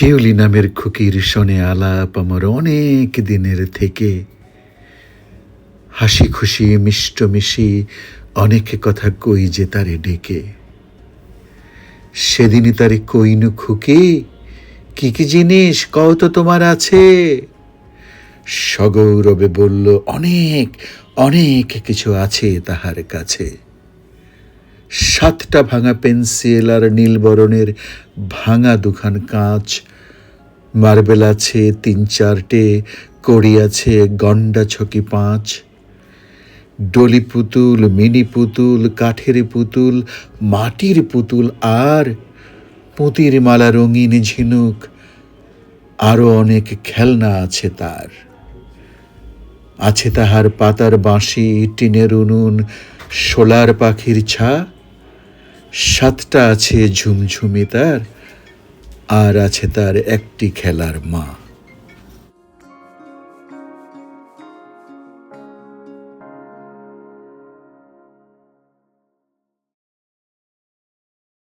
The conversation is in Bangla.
শিউলি নামের খুকির শনে আলাপ আমার অনেক দিনের থেকে। হাসি খুশি, মিষ্ট মিশি, অনেক কথা কই যে তারে ডেকে। সেদিনই তারে কইনু খুকি, কি কি জিনিস? কও তো তোমার আছে? সগৌরবে বলল, অনেক অনেক কিছু আছে তাহার কাছে। সাতটা ভাঙা পেন্সিল আর নীলবরণের ভাঙা দুখান কাঁচ মার্বেল আছে তিন চারটে, কড়ি আছে গন্ডা ছকি পাঁচ। ডলি পুতুল, মিনি পুতুল, কাঠের পুতুল, মাটির পুতুল আর পুঁতির মালা রঙিন ঝিনুক। আরও অনেক খেলনা আছে তার। আছে তাহার পাতার বাঁশি, টিনের উনুন, শোলার পাখির ছা। সাতটা আছে ঝুমঝুমি তার। আর আছে তার একটি খেলার মা